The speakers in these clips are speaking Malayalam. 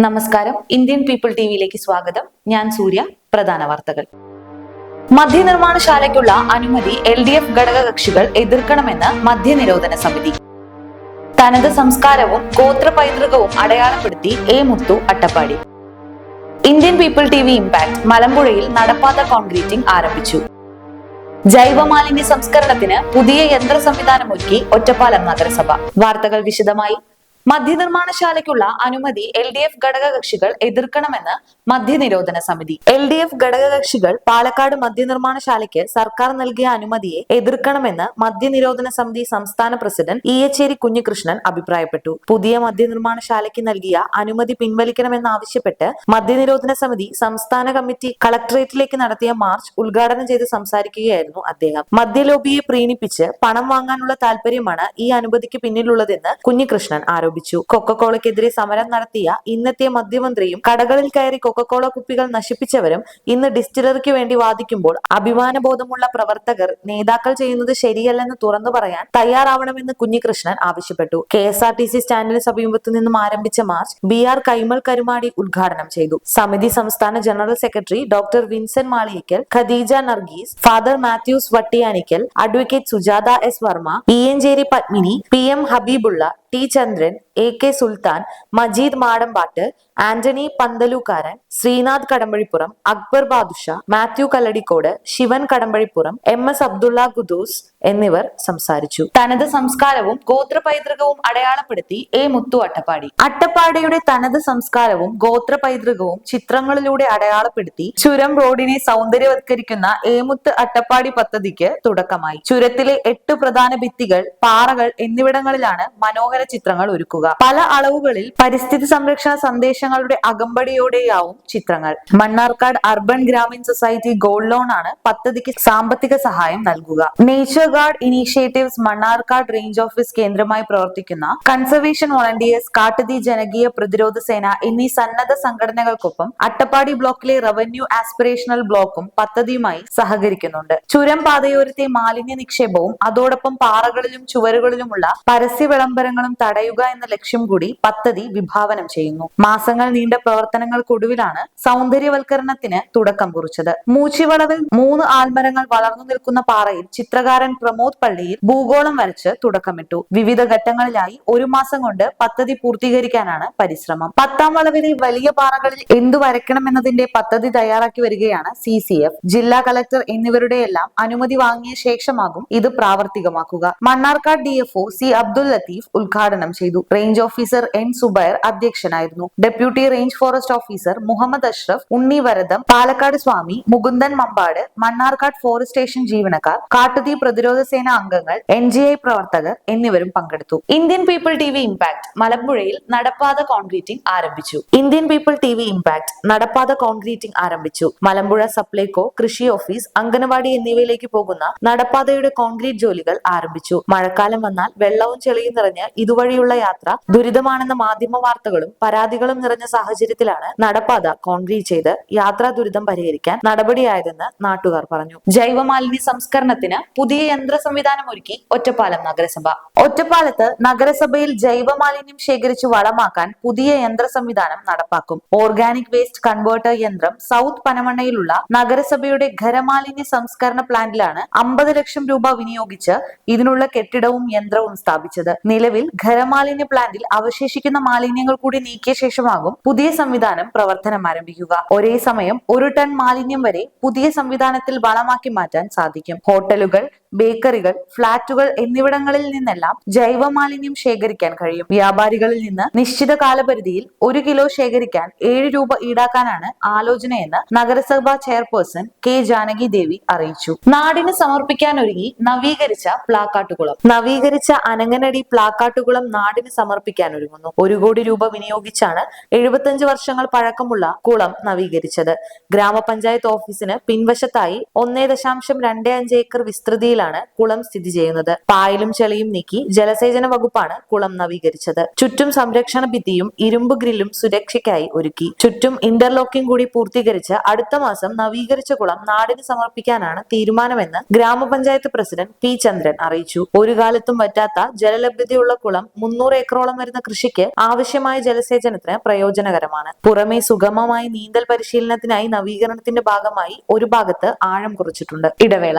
നമസ്കാരം. ഇന്ത്യൻ പീപ്പിൾ ടിവിയിലേക്ക് സ്വാഗതം. ഞാൻ സൂര്യ പ്രധാന വാർത്തകൾ. മദ്യനിർമ്മാണശാലയ്ക്കുള്ള അനുമതി എൽ ഡി എഫ് ഘടകകക്ഷികൾ എതിർക്കണമെന്ന് മദ്യനിരോധന സമിതി. തനത് സംസ്കാരവും ഗോത്ര പൈതൃകവും അടയാളപ്പെടുത്തി A Muthu Attappadi. Indian People TV V impact മലമ്പുഴയിൽ നടപ്പാത കോൺക്രീറ്റിംഗ് ആരംഭിച്ചു. ജൈവമാലിന്യ സംസ്കരണത്തിന് പുതിയ യന്ത്ര സംവിധാനം ഒരുക്കി ഒറ്റപ്പാലം നഗരസഭ. വാർത്തകൾ വിശദമായി മദ്യനിർമ്മാണശാലയ്ക്കുള്ള അനുമതി എൽ ഡി എഫ് ഘടകകക്ഷികൾ എതിർക്കണമെന്ന് മദ്യനിരോധന സമിതി. എൽ ഡി എഫ് ഘടകകക്ഷികൾ പാലക്കാട് മദ്യനിർമ്മാണശാലയ്ക്ക് സർക്കാർ നൽകിയ അനുമതിയെ എതിർക്കണമെന്ന് മദ്യനിരോധന സമിതി സംസ്ഥാന പ്രസിഡന്റ് ഇയച്ചേരി കുഞ്ഞികൃഷ്ണൻ അഭിപ്രായപ്പെട്ടു. പുതിയ മദ്യനിർമ്മാണശാലയ്ക്ക് നൽകിയ അനുമതി പിൻവലിക്കണമെന്നാവശ്യപ്പെട്ട് മദ്യനിരോധന സമിതി സംസ്ഥാന കമ്മിറ്റി കളക്ടറേറ്റിലേക്ക് നടത്തിയ മാർച്ച് ഉദ്ഘാടനം ചെയ്ത് സംസാരിക്കുകയായിരുന്നു അദ്ദേഹം. മദ്യലോബിയെ പ്രീണിപ്പിച്ച് പണം വാങ്ങാനുള്ള താല്പര്യമാണ് ഈ അനുമതിക്ക് പിന്നിലുള്ളതെന്ന് കുഞ്ഞികൃഷ്ണൻ ആരോപിച്ചു. കൊക്കക്കോളയ്ക്കെതിരെ സമരം നടത്തിയ ഇന്നത്തെ മദ്യമന്ത്രിയും കടകളിൽ കയറി കൊക്കക്കോള കുപ്പികൾ നശിപ്പിച്ചവരും ഇന്ന് ഡിസ്റ്റിലറിക്ക് വേണ്ടി വാദിക്കുമ്പോൾ അഭിമാനബോധമുള്ള പ്രവർത്തകർ നേതാക്കൾ ചെയ്യുന്നത് ശരിയല്ലെന്ന് തുറന്നു പറയാൻ തയ്യാറാവണമെന്ന് കുഞ്ഞികൃഷ്ണൻ ആവശ്യപ്പെട്ടു. K S R T C സ്റ്റാൻഡിന് സമീപത്തു നിന്നും ആരംഭിച്ച march B R Kaimal Karumadi ഉദ്ഘാടനം ചെയ്തു. സമിതി സംസ്ഥാന general secretary doctor Vincent Maliyikkal Khadeeja Nargees father Mathews Vattiyanikkal advocate Sujatha S Varma Iyancheri Padmini P M Habeebulla T Chandran A K Sultan Majeed Madampat Antony Panthalookkaran Sreenath Kadampazhipuram Akbar Badusha Mathew Kalladikode Sivan Kadampazhipuram M S Abdulla Khudoos എന്നിവർ സംസാരിച്ചു. തനത് സംസ്കാരവും ഗോത്ര പൈതൃകവും അടയാളപ്പെടുത്തി എ മുത്തു അട്ടപ്പാടി. അട്ടപ്പാടിയുടെ തനത് സംസ്കാരവും ഗോത്ര പൈതൃകവും ചിത്രങ്ങളിലൂടെ അടയാളപ്പെടുത്തി ചുരം റോഡിനെ സൗന്ദര്യവത്കരിക്കുന്ന ഏമുത്ത് അട്ടപ്പാടി പദ്ധതിക്ക് തുടക്കമായി. ചുരത്തിലെ എട്ട് പ്രധാന ഭിത്തികൾ പാറകൾ എന്നിവിടങ്ങളിലാണ് മനോഹര ചിത്രങ്ങൾ ഒരുക്കുക. പല അളവുകളിൽ പരിസ്ഥിതി സംരക്ഷണ സന്ദേശങ്ങളുടെ അകമ്പടിയോടെയാവും ചിത്രങ്ങൾ. Mannarkkad urban Grameen society gold loan ആണ് പദ്ധതിക്ക് സാമ്പത്തിക സഹായം നൽകുക. Nature guard initiatives Mannarkkad range office കേന്ദ്രമായി പ്രവർത്തിക്കുന്ന കൺസർവേഷൻ വോളണ്ടിയേഴ്സ് കാട്ടുതീ ജനകീയ പ്രതിരോധ സേന എന്നീ സന്നദ്ധ സംഘടനകൾക്കൊപ്പം അട്ടപ്പാടി ബ്ലോക്കിലെ റവന്യൂ ആസ്പിറേഷണൽ ബ്ലോക്കും പദ്ധതിയുമായി സഹകരിക്കുന്നുണ്ട്. ചുരം പാതയോരത്തെ മാലിന്യ നിക്ഷേപവും അതോടൊപ്പം പാറകളിലും ചുവരുകളിലുമുള്ള പരസ്യ വിളംബരങ്ങളും തടയുക എന്ന ലക്ഷ്യം കൂടി പദ്ധതി വിഭാവനം ചെയ്യുന്നു. മാസങ്ങൾ നീണ്ട പ്രവർത്തനങ്ങൾക്കൊടുവിലാണ് സൗന്ദര്യവൽക്കരണത്തിന് തുടക്കം കുറിച്ചത്. മൂച്ചിവളവിൽ മൂന്ന് ആൽമരങ്ങൾ വളർന്നു നിൽക്കുന്ന പാറയിൽ ചിത്രകാരൻ പ്രമോദ് പള്ളിയിൽ ഭൂഗോളം വരച്ച് തുടക്കമിട്ടു. വിവിധ ഘട്ടങ്ങളിലായി ഒരു മാസം കൊണ്ട് പദ്ധതി പൂർത്തീകരിക്കാനാണ് പരിശ്രമം. പത്താം വളവിലെ വലിയ പാറകളിൽ എന്തു വരയ്ക്കണം എന്നതിന്റെ പദ്ധതി തയ്യാറാക്കി വരികയാണ് സി സി എഫ്. ജില്ലാ കളക്ടർ എന്നിവരുടെയെല്ലാം അനുമതി വാങ്ങിയ ശേഷമാകും ഇത് പ്രാവർത്തികമാക്കുക. Mannarkkad D F C Abdul Latheef ഉദ്ഘാടനം ചെയ്തു. റേഞ്ച് ഓഫീസർ എൻ സുബൈർ അധ്യക്ഷനായിരുന്നു. Deputy range forest officer Muhammad Ashraf Unni Varadam Palakkad Swami Mukundan Mampad Mannarkkad forest station ജീവനക്കാർ കാട്ടുതീ പ്രതിരോധ സേന അംഗങ്ങൾ എൻ ജി ഐ പ്രവർത്തകർ എന്നിവരും പങ്കെടുത്തു. Indian people T V impact മലമ്പുഴയിൽ നടപ്പാത കോൺക്രീറ്റിംഗ് ആരംഭിച്ചു. Indian people T V impact നടപ്പാത കോൺക്രീറ്റിംഗ് ആരംഭിച്ചു. മലമ്പുഴ സപ്ലൈകോ കൃഷി ഓഫീസ് അംഗനവാടി എന്നിവയിലേക്ക് പോകുന്ന നടപ്പാതയുടെ കോൺക്രീറ്റ് ജോലികൾ ആരംഭിച്ചു. മഴക്കാലം വന്നാൽ വെള്ളവും ചെളിയും നിറഞ്ഞ് ഇതുവഴിയുള്ള യാത്ര ദുരിതമാണെന്ന മാധ്യമ വാർത്തകളും പരാതികളും നിറഞ്ഞ സാഹചര്യത്തിലാണ് നടപ്പാത കോൺക്രീറ്റ് ചെയ്ത് യാത്രാ ദുരിതം പരിഹരിക്കാൻ നടപടിയായതെന്ന് നാട്ടുകാർ പറഞ്ഞു. ജൈവമാലിന്യ സംസ്കരണത്തിന് പുതിയ യന്ത്ര സംവിധാനം ഒരുക്കി ഒറ്റപ്പാലം നഗരസഭ. ഒറ്റപ്പാലത്ത് നഗരസഭയിൽ ജൈവമാലിന്യം ശേഖരിച്ച് വളമാക്കാൻ പുതിയ യന്ത്ര സംവിധാനം നടപ്പാക്കും. ഓർഗാനിക് വേസ്റ്റ് കൺവേർട്ടർ യന്ത്രം സൗത്ത് പനമണ്ണയിലുള്ള നഗരസഭയുടെ ഖരമാലിന്യ സംസ്കരണ പ്ലാന്റിലാണ് അമ്പത് ലക്ഷം രൂപ വിനിയോഗിച്ച് ഇതിനുള്ള കെട്ടിടവും യന്ത്രവും സ്ഥാപിച്ചത്. നിലവിൽ ഖരമാലിന്യ പ്ലാന്റിൽ അവശേഷിക്കുന്ന മാലിന്യങ്ങൾ കൂടി നീക്കിയ ശേഷമാകും പുതിയ സംവിധാനം പ്രവർത്തനം ആരംഭിക്കുക. ഒരേ സമയം ഒരു ടൺ മാലിന്യം വരെ പുതിയ സംവിധാനത്തിൽ വളമാക്കി മാറ്റാൻ സാധിക്കും. ഹോട്ടലുകൾ ബേക്കറികൾ ഫ്ളാറ്റുകൾ എന്നിവിടങ്ങളിൽ നിന്നെല്ലാം ജൈവമാലിന്യം ശേഖരിക്കാൻ കഴിയും. വ്യാപാരികളിൽ നിന്ന് നിശ്ചിത കാലപരിധിയിൽ ഒരു കിലോ ശേഖരിക്കാൻ ഏഴ് രൂപ ഈടാക്കാനാണ് ആലോചനയെന്ന് നഗരസഭാ ചെയർപേഴ്സൺ കെ ജാനകി ദേവി അറിയിച്ചു. നാടിന് സമർപ്പിക്കാൻ ഒരുങ്ങി നവീകരിച്ച പ്ലാക്കാട്ടുകുളം. നവീകരിച്ച അനങ്ങനടി പ്ലാക്കാട്ടുകുളം നാടിന് സമർപ്പിക്കാൻ ഒരുങ്ങുന്നു ഒരു കോടി രൂപ വിനിയോഗിച്ചാണ് എഴുപത്തഞ്ച് വർഷങ്ങൾ പഴക്കമുള്ള കുളം നവീകരിച്ചത്. ഗ്രാമപഞ്ചായത്ത് ഓഫീസിന് പിൻവശത്തായി ഒന്നേ ദശാംശം അഞ്ച് ഏക്കർ വിസ്തൃതിയിലാണ് റോഡിലാണ് കുളം സ്ഥിതി ചെയ്യുന്നത്. പായലും ചെളിയും നീക്കി ജലസേചന വകുപ്പാണ് കുളം നവീകരിച്ചത്. ചുറ്റും സംരക്ഷണ ഭിത്തിയും ഇരുമ്പ് ഗ്രില്ലും സുരക്ഷയ്ക്കായി ഒരുക്കി. ചുറ്റും ഇന്റർലോക്കിംഗ് കൂടി പൂർത്തീകരിച്ച് അടുത്ത മാസം നവീകരിച്ച കുളം നാടിന് സമർപ്പിക്കാനാണ് തീരുമാനമെന്ന് ഗ്രാമപഞ്ചായത്ത് പ്രസിഡന്റ് പി ചന്ദ്രൻ അറിയിച്ചു. ഒരു കാലത്തും പറ്റാത്ത ജലലഭ്യതയുള്ള കുളം മുന്നൂറ് ഏക്കറോളം വരുന്ന കൃഷിക്ക് ആവശ്യമായ ജലസേചനത്തിന് പ്രയോജനകരമാണ്. പുറമെ സുഗമമായി നീന്തൽ പരിശീലനത്തിനായി നവീകരണത്തിന്റെ ഭാഗമായി ഒരു ഭാഗത്ത് ആഴം കുറച്ചിട്ടുണ്ട്. ഇടവേള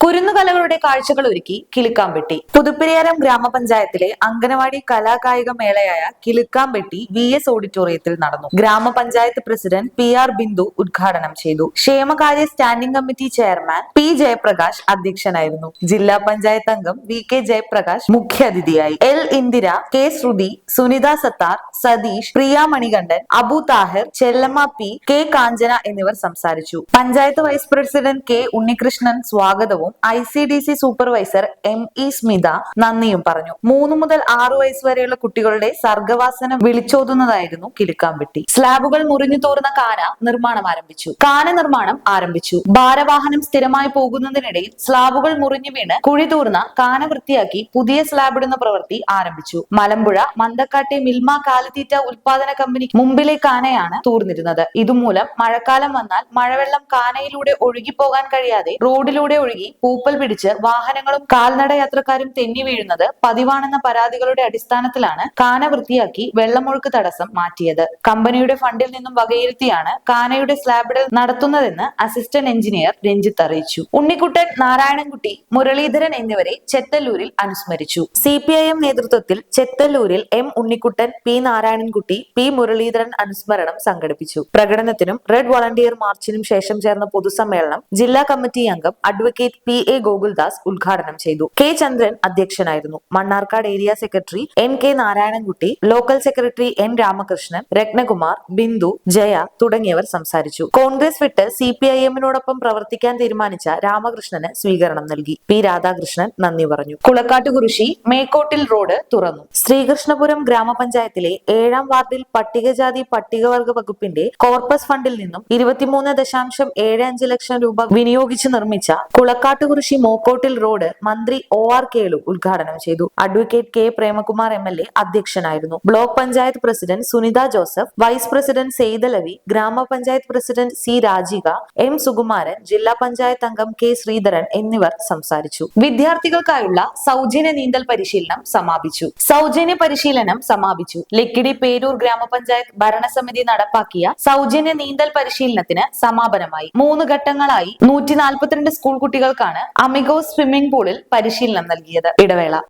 കുരുന്നുകലകളുടെ കാഴ്ചകൾ ഒരുക്കി കിലുക്കാമ്പെട്ടി പുതുപ്പിരിയാരം ഗ്രാമപഞ്ചായത്തിലെ അംഗനവാടി കലാകായിക മേളയായ കിലുക്കാമ്പെട്ടി വി എസ് ഓഡിറ്റോറിയത്തിൽ നടന്നു. ഗ്രാമപഞ്ചായത്ത് പ്രസിഡന്റ് പി ആർ ബിന്ദു ഉദ്ഘാടനം ചെയ്തു. ക്ഷേമകാര്യ standing committee chairman P Jayaprakash അധ്യക്ഷനായിരുന്നു. ജില്ലാ പഞ്ചായത്ത് അംഗം വി കെ ജയപ്രകാശ് മുഖ്യാതിഥിയായി. L Indira K Shruthi Sunitha Sathar Satheesh Priya Manikandan Abu Thahir Chellamma P K Kanchana എന്നിവർ സംസാരിച്ചു. Panchayat vice president K Unnikrishnan സ്വാഗതവും I C D C supervisor M E Smitha നന്ദിയും പറഞ്ഞു. മൂന്ന് മുതൽ ആറു വയസ്സ് വരെയുള്ള കുട്ടികളുടെ സർഗവാസനം വിളിച്ചോതുന്നതായിരുന്നു കിലുക്കാമ്പെട്ടി സ്ലാബുകൾ മുറിഞ്ഞു തോറുന്ന കാന നിർമ്മാണം ആരംഭിച്ചു. കാന നിർമ്മാണം ആരംഭിച്ചു. ഭാരവാഹനം സ്ഥിരമായി പോകുന്നതിനിടയിൽ സ്ലാബുകൾ മുറിഞ്ഞു വീണ് കുഴി തൂർന്ന കാന വൃത്തിയാക്കി പുതിയ സ്ലാബ് ഇടുന്ന പ്രവൃത്തി ആരംഭിച്ചു. മലമ്പുഴ മന്തക്കാട്ടെ മിൽമ കാലിത്തീറ്റ ഉൽപാദന കമ്പനി മുമ്പിലെ കാനയാണ് തൂർന്നിരുന്നത്. ഇതുമൂലം മഴക്കാലം വന്നാൽ മഴവെള്ളം കാനയിലൂടെ ഒഴുകിപ്പോകാൻ കഴിയാതെ റോഡിലൂടെ ഒഴുകി പൂപ്പൽ പിടിച്ച് വാഹനങ്ങളും കാൽനട യാത്രക്കാരും തെന്നി വീഴുന്നത് പതിവാണെന്ന പരാതികളുടെ അടിസ്ഥാനത്തിലാണ് കാന വൃത്തിയാക്കി വെള്ളമൊഴുക്ക് തടസ്സം മാറ്റിയത്. കമ്പനിയുടെ ഫണ്ടിൽ നിന്നും വകയിരുത്തിയാണ് കാനയുടെ സ്ലാബിടൽ നടത്തുന്നതെന്ന് അസിസ്റ്റന്റ് എഞ്ചിനീയർ രഞ്ജിത്ത് അറിയിച്ചു. ഉണ്ണിക്കുട്ടൻ നാരായണൻകുട്ടി മുരളീധരൻ എന്നിവരെ ചെത്തല്ലൂരിൽ അനുസ്മരിച്ചു. സി നേതൃത്വത്തിൽ ചെത്തല്ലൂരിൽ M Unnikuttan P Narayanankutty P Muraleedharan അനുസ്മരണം സംഘടിപ്പിച്ചു. പ്രകടനത്തിനും റെഡ് വളണ്ടിയർ മാർച്ചിനും ശേഷം ചേർന്ന പൊതുസമ്മേളനം ജില്ലാ കമ്മിറ്റി അംഗം അഡ്വക്കേറ്റ് പി എ ഗോകുൽദാസ് ഉദ്ഘാടനം ചെയ്തു. കെ ചന്ദ്രൻ അധ്യക്ഷനായിരുന്നു. Mannarkkad area secretary N K Narayanankutty local secretary N Ramakrishnan Ratnakumar Bindu Jaya തുടങ്ങിയവർ സംസാരിച്ചു. കോൺഗ്രസ് വിട്ട് സി പി ഐ എമ്മിനോടൊപ്പം പ്രവർത്തിക്കാൻ തീരുമാനിച്ച രാമകൃഷ്ണന് സ്വീകരണം നൽകി. പി രാധാകൃഷ്ണൻ നന്ദി പറഞ്ഞു. കുളക്കാട്ടുകുറിശി മേക്കോട്ടിൽ റോഡ് തുറന്നു. ശ്രീകൃഷ്ണപുരം ഗ്രാമപഞ്ചായത്തിലെ ഏഴാം വാർഡിൽ പട്ടികജാതി പട്ടികവർഗ വകുപ്പിന്റെ കോർപ്പസ് ഫണ്ടിൽ നിന്നും ഇരുപത്തിമൂന്ന് ദശാംശം ഏഴ് അഞ്ച് ലക്ഷം രൂപ വിനിയോഗിച്ച് നിർമ്മിച്ച കുളക്കാട്ടുകുറിശി മോക്കോട്ടിൽ റോഡ് മന്ത്രി ഒ ആർ കേളു ഉദ്ഘാടനം ചെയ്തു. Advocate K Premakumar M L A അധ്യക്ഷനായിരുന്നു. Block panchayat president Sunitha Joseph vice president Saithalavi ഗ്രാമപഞ്ചായത്ത് president C Rajika M Sukumaran ജില്ലാ പഞ്ചായത്ത് അംഗം കെ ശ്രീധരൻ എന്നിവർ സംസാരിച്ചു. വിദ്യാർത്ഥികൾക്കായുള്ള സൗജന്യ നീന്തൽ പരിശീലനം സമാപിച്ചു. സൗജന്യ പരിശീലനം സമാപിച്ചു. ലക്കിടി പേരൂർ ഗ്രാമപഞ്ചായത്ത് ഭരണസമിതി നടപ്പാക്കിയ സൗജന്യ നീന്തൽ പരിശീലനത്തിന് സമാപനമായി. മൂന്ന് ഘട്ടങ്ങളായി. നൂറ്റി നാൽപ്പത്തിരണ്ട് സ്കൂൾ കുട്ടികൾക്കാണ് അമിഗോ സ്വിമ്മിംഗ് പൂളിൽ പരിശീലനം നൽകിയത്. ഇടവേള.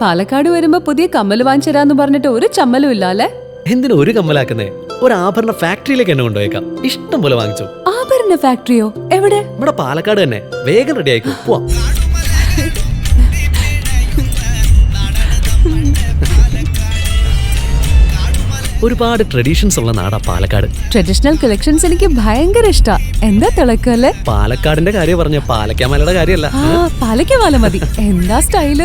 പാലക്കാട് വരുമ്പോ പുതിയ കമ്മൽ വാങ്ങിച്ചരാന്ന് പറഞ്ഞിട്ട് ഒരു ചമ്മലും ഇല്ല അല്ലെ എന്തിനു ഒരു കമ്മലാക്കുന്നേ? ഒരു ആഭരണ ഫാക്ടറിയിലേക്ക് എന്നെ കൊണ്ടുപോയേക്കാം. ഇഷ്ടം പോലെ വാങ്ങിച്ചു. ആഭരണ ഫാക്ടറിയോ? എവിടെ? ഇവിടെ പാലക്കാട് തന്നെ. വേഗം റെഡി ആയിക്കോ. പോവാം. ഒരുപാട് ട്രഡീഷൻസ് ഉള്ള നാടാ പാലക്കാട്. ട്രഡീഷണൽ കളക്ഷൻസ് എനിക്ക് ഭയങ്കര ഇഷ്ടാ. എന്താ തിളക്കല്ലേ പാലക്കാടിന്റെ കാര്യം പറഞ്ഞ പാലക്കാമലയുടെ കാര്യമല്ല. പാലക്കാമല മതി. എന്താ സ്റ്റൈൽ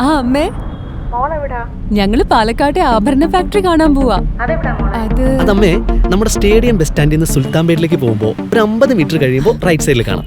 ആ അമ്മേ. ഞങ്ങൾ പാലക്കാട്ടെ ആഭരണ ഫാക്ടറി കാണാൻ പോവാ. അത് അതമ്മേ നമ്മുടെ സ്റ്റേഡിയം ബസ് സ്റ്റാൻഡിൽ നിന്ന് സുൽത്താൻ പോകുമ്പോ ഒരു അമ്പത് മീറ്റർ കഴിയുമ്പോൾ റൈറ്റ് സൈഡിൽ കാണാം.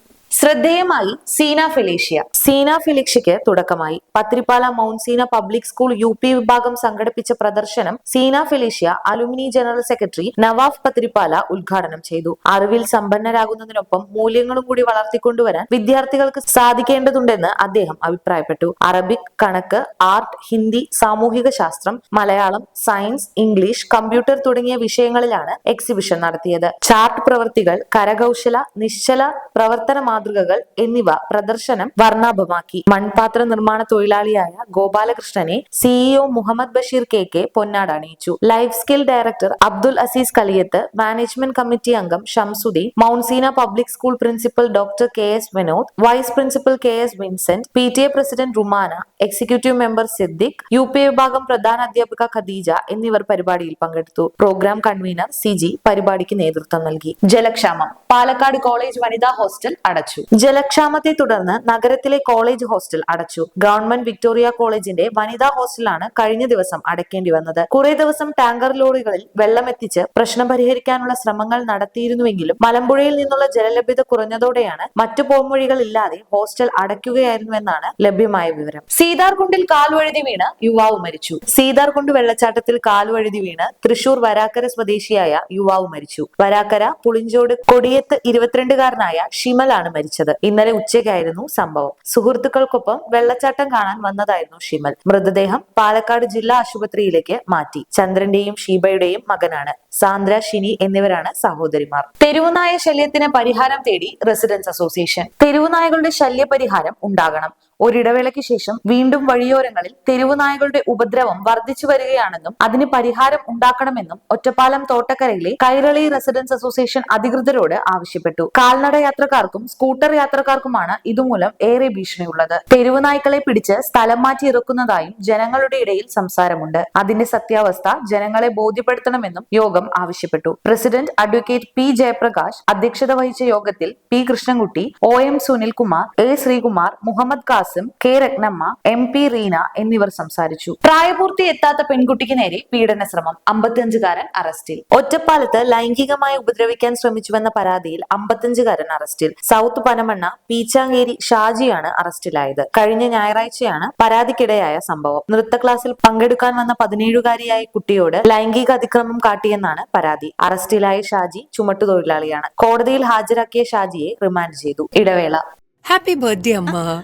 ശ്രദ്ധേയമായി സീന ഫെലേഷ്യ. സീന ഫെലിക്ഷയ്ക്ക് തുടക്കമായി. Pathirippala Mount Seena public school U P വിഭാഗം സംഘടിപ്പിച്ച പ്രദർശനം Seena Felicia alumni general secretary Nawaf Pathirippala ഉദ്ഘാടനം ചെയ്തു. അറിവിൽ സമ്പന്നരാകുന്നതിനൊപ്പം മൂല്യങ്ങളും കൂടി വളർത്തിക്കൊണ്ടുവരാൻ വിദ്യാർത്ഥികൾക്ക് സാധിക്കേണ്ടതുണ്ടെന്ന് അദ്ദേഹം അഭിപ്രായപ്പെട്ടു. അറബിക് കണക്ക് ആർട്ട് ഹിന്ദി സാമൂഹിക ശാസ്ത്രം മലയാളം സയൻസ് ഇംഗ്ലീഷ് കമ്പ്യൂട്ടർ തുടങ്ങിയ വിഷയങ്ങളിലാണ് എക്സിബിഷൻ നടത്തിയത്. ചാർട്ട് പ്രവൃത്തികൾ കരകൗശല നിശ്ചല പ്രവർത്തന മാതൃകകൾ എന്നിവ പ്രദർശനം വർണാഭമാക്കി. മൺപാത്ര നിർമ്മാണ തൊഴിലാളിയായ ഗോപാലകൃഷ്ണനെ CEO Muhammad Basheer K K പൊന്നാട് അണിയിച്ചു. Life skill director Abdul Azeez Kaliyath management committee അംഗം ഷംസുദ്ദീൻ മൗൺസീന public school principal doctor K S Vinod vice principal K S Vincent P T A president Rumana executive member Siddique U P വിഭാഗം പ്രധാന അധ്യാപിക ഖദീജ എന്നിവർ പരിപാടിയിൽ പങ്കെടുത്തു. പ്രോഗ്രാം കൺവീനർ സിജി പരിപാടിക്ക് നേതൃത്വം നൽകി. ജലക്ഷാമം. പാലക്കാട് കോളേജ് വനിതാ ഹോസ്റ്റൽ അടച്ചു. ജലക്ഷാമത്തെ തുടർന്ന് നഗരത്തിലെ കോളേജ് ഹോസ്റ്റൽ അടച്ചു. ഗവൺമെന്റ് വിക്ടോറിയ കോളേജിന്റെ വനിതാ ഹോസ്റ്റലാണ് കഴിഞ്ഞ ദിവസം അടയ്ക്കേണ്ടി വന്നത്. കുറെ ദിവസം ടാങ്കർ ലോറികളിൽ വെള്ളം എത്തിച്ച് പ്രശ്നം പരിഹരിക്കാനുള്ള ശ്രമങ്ങൾ നടത്തിയിരുന്നുവെങ്കിലും മലമ്പുഴയിൽ നിന്നുള്ള ജലലഭ്യത കുറഞ്ഞതോടെയാണ് മറ്റു പോംവഴികൾ ഇല്ലാതെ ഹോസ്റ്റൽ അടയ്ക്കുകയായിരുന്നുവെന്നാണ് ലഭ്യമായ വിവരം. സീതാർകുണ്ടിൽ കാൽവഴുതി വീണ് യുവാവ് മരിച്ചു. സീതാർകുണ്ട് വെള്ളച്ചാട്ടത്തിൽ കാൽവഴുതി വീണ് തൃശൂർ വരാക്കര സ്വദേശിയായ യുവാവ് മരിച്ചു. വരാക്കര പുളിഞ്ചോട് കൊടിയത്ത് ഇരുപത്തിരണ്ടുകാരനായ ഷിമലാണ് മരിച്ചത്. ഇന്നലെ ഉച്ചയ്ക്കായിരുന്നു സംഭവം. സുഹൃത്തുക്കൾക്കൊപ്പം വെള്ളച്ചാട്ടം കാണാൻ വന്നതായിരുന്നു ഷിമൽ. മൃതദേഹം പാലക്കാട് ജില്ലാ ആശുപത്രിയിലേക്ക് മാറ്റി. ചന്ദ്രന്റെയും ഷീബയുടെയും മകനാണ്. സാന്ദ്ര ഷിനി എന്നിവരാണ് സഹോദരിമാർ. തെരുവുനായ ശല്യത്തിന് പരിഹാരം തേടി റെസിഡൻസ് അസോസിയേഷൻ. തെരുവുനായകളുടെ ശല്യപരിഹാരം ഉണ്ടാകണം. ഒരിടവേളയ്ക്ക് ശേഷം വീണ്ടും വഴിയോരങ്ങളിൽ തെരുവുനായകളുടെ ഉപദ്രവം വർദ്ധിച്ചു വരികയാണെന്നും അതിന് പരിഹാരം ഉണ്ടാക്കണമെന്നും ഒറ്റപ്പാലം തോട്ടക്കരയിലെ കൈരളി റെസിഡൻസ് അസോസിയേഷൻ അധികൃതരോട് ആവശ്യപ്പെട്ടു. കാൽനട യാത്രക്കാർക്കും സ്കൂട്ടർ യാത്രക്കാർക്കുമാണ് ഇതുമൂലം ഏറെ ഭീഷണിയുള്ളത്. തെരുവുനായ്ക്കളെ പിടിച്ച് സ്ഥലം മാറ്റി ഇറക്കുന്നതായും ജനങ്ങളുടെ ഇടയിൽ സംസാരമുണ്ട്. അതിന്റെ സത്യാവസ്ഥ ജനങ്ങളെ ബോധ്യപ്പെടുത്തണമെന്നും യോഗം ആവശ്യപ്പെട്ടു. പ്രസിഡന്റ് അഡ്വക്കേറ്റ് പി ജയപ്രകാശ് അധ്യക്ഷത വഹിച്ച യോഗത്തിൽ P Krishnankutty O M Sunilkumar A Sreekumar Muhammad Kasim K Rathnamma M P Reena എന്നിവർ സംസാരിച്ചു. പ്രായപൂർത്തി എത്താത്ത പെൺകുട്ടിക്ക് നേരെ പീഡന ശ്രമം അമ്പത്തിയഞ്ചുകാരൻ അറസ്റ്റിൽ. ഒറ്റപ്പാലത്ത് ലൈംഗികമായി ഉപദ്രവിക്കാൻ ശ്രമിച്ചുവെന്ന പരാതിയിൽ അമ്പത്തിയഞ്ചുകാരൻ അറസ്റ്റിൽ. സൗത്ത് പനമണ്ണ പീച്ചാങ്കേരി ഷാജിയാണ് അറസ്റ്റിലായത്. കഴിഞ്ഞ ഞായറാഴ്ചയാണ് പരാതിക്കിടയായ സംഭവം. നൃത്ത ക്ലാസ്സിൽ പങ്കെടുക്കാൻ വന്ന പതിനേഴുകാരിയായ കുട്ടിയോട് ലൈംഗിക അതിക്രമം കാട്ടിയെന്നാണ് പരാതി. അറസ്റ്റിലായ ഷാജി ചുമട്ടുതൊഴിലാളിയാണ്. കോടതിയിൽ ഹാജരാക്കിയ ഷാജിയെ റിമാൻഡ് ചെയ്തു. ഇടവേള. ഹാപ്പി ബർത്ത്ഡേ അമ്മ.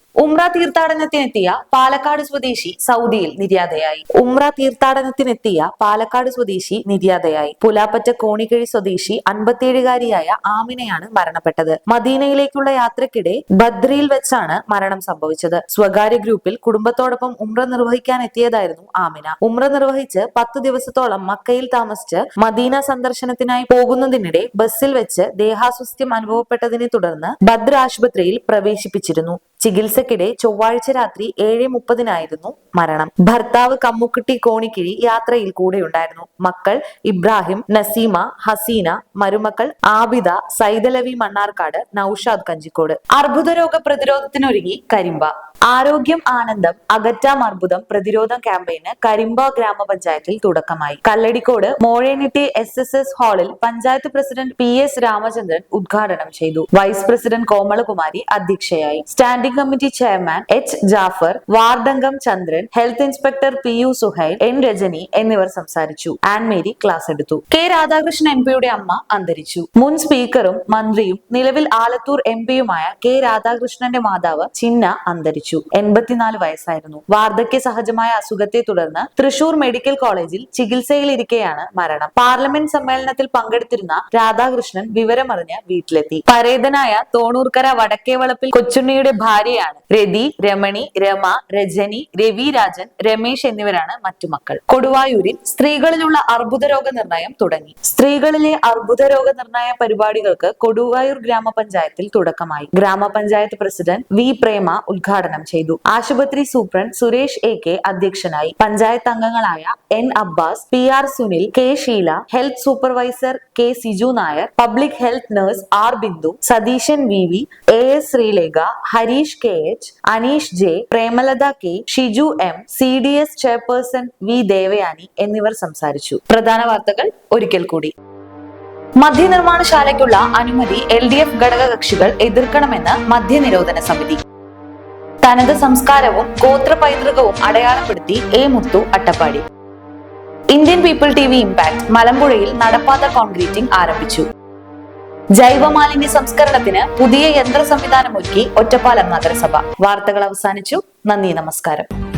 ഉംറ തീർത്ഥാടനത്തിനെത്തിയ പാലക്കാട് സ്വദേശി സൗദിയിൽ നിര്യാതയായി. ഉംറ തീർത്ഥാടനത്തിനെത്തിയ പാലക്കാട് സ്വദേശി നിര്യാതയായി. പുലാപ്പറ്റ കോണിക്കഴി സ്വദേശി അൻപത്തിയേഴുകാരിയായ ആമിനയാണ് മരണപ്പെട്ടത്. മദീനയിലേക്കുള്ള യാത്രക്കിടെ ബദ്രിയിൽ വെച്ചാണ് മരണം സംഭവിച്ചത്. സ്വകാര്യ ഗ്രൂപ്പിൽ കുടുംബത്തോടൊപ്പം ഉംറ നിർവഹിക്കാൻ എത്തിയതായിരുന്നു ആമിന. ഉംറ നിർവഹിച്ച് പത്ത് ദിവസത്തോളം മക്കയിൽ താമസിച്ച് മദീന സന്ദർശനത്തിനായി പോകുന്നതിനിടെ ബസ്സിൽ വെച്ച് ദേഹാസ്വസ്ഥ്യം അനുഭവപ്പെട്ടതിനെ തുടർന്ന് ബദ്ര ആശുപത്രിയിൽ പ്രവേശിപ്പിച്ചിരുന്നു. ചികിത്സക്കിടെ ചൊവ്വാഴ്ച രാത്രി ഏഴ് മുപ്പതിനായിരുന്നു മരണം. ഭർത്താവ് കമ്മുക്കുട്ടി കോണിക്കിഴി യാത്രയിൽ കൂടെയുണ്ടായിരുന്നു. മക്കൾ ഇബ്രാഹിം നസീമ ഹസീന മരുമക്കൾ ആബിദ സൈതലവി മണ്ണാർക്കാട് നൌഷാദ് കഞ്ചിക്കോട്. അർബുദ രോഗ പ്രതിരോധത്തിനൊരുങ്ങി കരിമ്പ. ആരോഗ്യം ആനന്ദം അകറ്റാം അർബുദം പ്രതിരോധ ക്യാമ്പയിന് കരിമ്പ ഗ്രാമപഞ്ചായത്തിൽ തുടക്കമായി. Kalladikode Mozhenitty S S S ഹാളിൽ panchayat president P S Ramachandran ഉദ്ഘാടനം ചെയ്തു. വൈസ് പ്രസിഡന്റ് കോമളകുമാരി അധ്യക്ഷയായി. Standing committee chairman H Jafar വാർഡംഗം Chandran health inspector P U Suhail N Rajani എന്നിവർ സംസാരിച്ചു. ആൻ മേരി ക്ലാസ് എടുത്തു. കെ. രാധാകൃഷ്ണൻ എം. പിയുടെ അമ്മ അന്തരിച്ചു. മുൻ സ്പീക്കറും മന്ത്രിയും നിലവിൽ ആലത്തൂർ എം. പിയുമായ കെ. രാധാകൃഷ്ണന്റെ മാതാവ് ചിന്ന അന്തരിച്ചു. എൺപത്തിനാല് വയസ്സായിരുന്നു. വാർദ്ധക്യ സഹജമായ അസുഖത്തെ തുടർന്ന് തൃശൂർ മെഡിക്കൽ കോളേജിൽ ചികിത്സയിലിരിക്കെയാണ് മരണം. പാർലമെന്റ് സമ്മേളനത്തിൽ പങ്കെടുത്തിരുന്ന രാധാകൃഷ്ണൻ വിവരമറിഞ്ഞ് വീട്ടിലെത്തി. പരേതനായ തോണൂർക്കര വടക്കേവളപ്പിൽ കൊച്ചുണ്ണിയുടെ ഭാര്യയാണ്. രതി രമണി രമ രജനി രവി രാജൻ രമേശ് എന്നിവരാണ് മറ്റു മക്കൾ. കൊടുവായൂരിൽ സ്ത്രീകളിലുള്ള അർബുദ രോഗ നിർണയം തുടങ്ങി. സ്ത്രീകളിലെ അർബുദ രോഗ നിർണയ പരിപാടികൾക്ക് കൊടുവായൂർ ഗ്രാമപഞ്ചായത്തിൽ തുടക്കമായി. ഗ്രാമപഞ്ചായത്ത് പ്രസിഡന്റ് വി. പ്രേമ ഉദ്ഘാടനം ചെയ്തു. ആശുപത്രി സൂപ്രണ്ട് സുരേഷ് എ. കെ അധ്യക്ഷനായി. പഞ്ചായത്ത് അംഗങ്ങളായ N. Abbas P. R. Sunil K. Sheela health supervisor K. Siju Nair public health nurse R. Bindu Satheesan V. V A. S. Sreelekha Harish K H Aneesh J Premalatha K Shiju M C D S chairperson V Devayani എന്നിവർ സംസാരിച്ചു. പ്രധാന വാർത്തകൾ ഒരിക്കൽ കൂടി. മദ്യനിർമ്മാണശാലയ്ക്കുള്ള അനുമതി എൽ ഡി എഫ് ഘടകകക്ഷികൾ എതിർക്കണമെന്ന് മദ്യനിരോധന സമിതി. തനത് സംസ്കാരവും ഗോത്ര പൈതൃകവും അടയാളപ്പെടുത്തി A Muthu Attappadi. Indian people T V impact മലമ്പുഴയിൽ നടപ്പാത കോൺക്രീറ്റിംഗ് ആരംഭിച്ചു. ജൈവമാലിന്യ സംസ്കരണത്തിന് പുതിയ യന്ത്ര സംവിധാനം ഒരുക്കി ഒറ്റപ്പാലം നഗരസഭ. വാർത്തകൾ അവസാനിച്ചു. നന്ദി നമസ്കാരം.